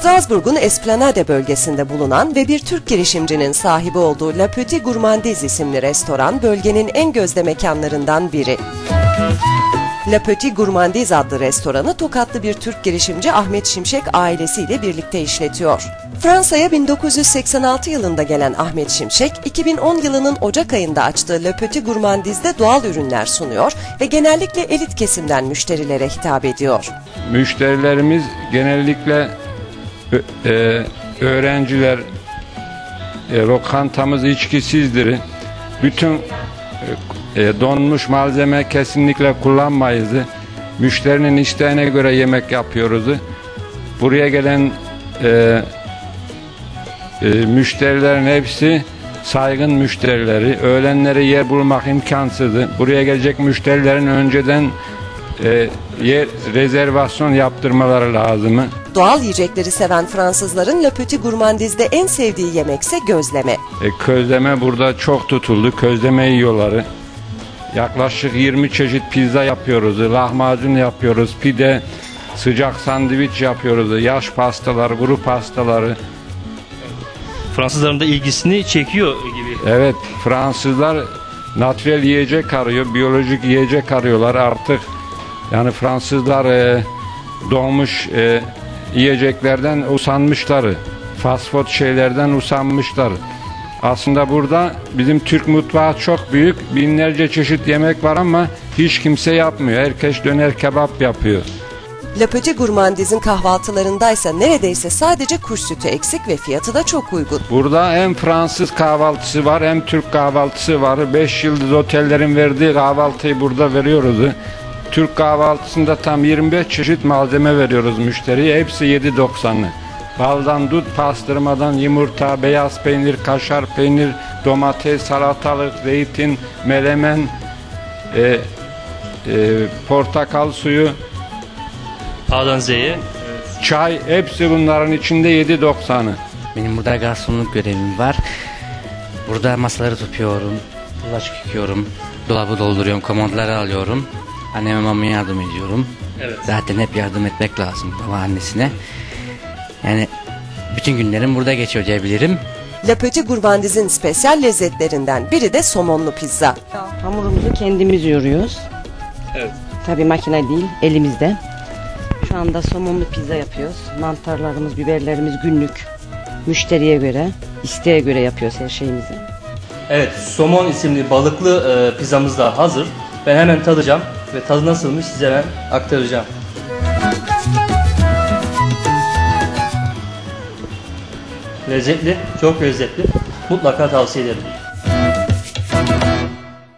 Strasbourg'un Esplanade bölgesinde bulunan ve bir Türk girişimcinin sahibi olduğu La Petite Gourmandise isimli restoran bölgenin en gözde mekanlarından biri. La Petite Gourmandise adlı restoranı Tokatlı bir Türk girişimci Ahmet Şimşek ailesiyle birlikte işletiyor. Fransa'ya 1986 yılında gelen Ahmet Şimşek, 2010 yılının Ocak ayında açtığı Le Petit Gourmandise'de doğal ürünler sunuyor ve genellikle elit kesimden müşterilere hitap ediyor. Müşterilerimiz genellikle e, öğrenciler, e, lokantamız içkisizdir. Bütün e, e, donmuş malzeme kesinlikle kullanmayız. Müşterinin isteğine göre yemek yapıyoruz. Buraya gelen e, e, müşterilerin hepsi saygın müşterileri. Öğlenleri yer bulmak imkansızdı. Buraya gelecek müşterilerin önceden e, yer rezervasyon yaptırmaları lazım. Doğal yiyecekleri seven Fransızların Le Petit Gourmandise'de en sevdiği yemekse gözleme. E, közleme burada çok tutuldu. Közleme yiyorlar. Yaklaşık 20 çeşit pizza yapıyoruz. Lahmacun yapıyoruz. Pide, sıcak sandviç yapıyoruz. Yaş pastalar, kuru pastaları. Fransızların da ilgisini çekiyor gibi. Evet Fransızlar natürel yiyecek arıyor. Biyolojik yiyecek arıyorlar artık. Yani Fransızlar e, doğmuş e, yiyeceklerden usanmışlar. Fast şeylerden usanmışlar. Aslında burada bizim Türk mutfağı çok büyük. Binlerce çeşit yemek var ama hiç kimse yapmıyor. Herkes döner kebap yapıyor. Le Petit Gourmandise'in kahvaltılarındaysa neredeyse sadece kuş sütü eksik ve fiyatı da çok uygun. Burada hem Fransız kahvaltısı var hem Türk kahvaltısı var. 5 yıldız otellerin verdiği kahvaltıyı burada veriyoruz. Türk kahvaltısında tam 25 çeşit malzeme veriyoruz müşteriye. Hepsi 7.90'lı. Baldan dut, pastırmadan yumurta, beyaz peynir, kaşar peynir, domates, salatalık, zeytin, melemen, e, e, portakal suyu, A'dan Z'ye. çay hepsi bunların içinde 7.90'ı. Benim burada garsonluk görevim var. Burada masaları tutuyorum, bulaşık yıkıyorum, dolabı dolduruyorum, komodları alıyorum. Anneme mamaya yardım ediyorum. Evet. Zaten hep yardım etmek lazım baba annesine. Yani bütün günlerim burada geçiyor diyebilirim. Le Petit Gourmandise'in spesyal lezzetlerinden biri de somonlu pizza. Hamurumuzu kendimiz yoruyoruz. Evet. Tabii makine değil, elimizde. Şu anda somonlu pizza yapıyoruz. Mantarlarımız, biberlerimiz günlük. Müşteriye göre, isteğe göre yapıyoruz her şeyimizi. Evet, somon isimli balıklı e, pizzamız da hazır. Ben hemen tadacağım ve tadı nasılmış size hemen aktaracağım. Lezzetli, çok lezzetli. Mutlaka tavsiye ederim.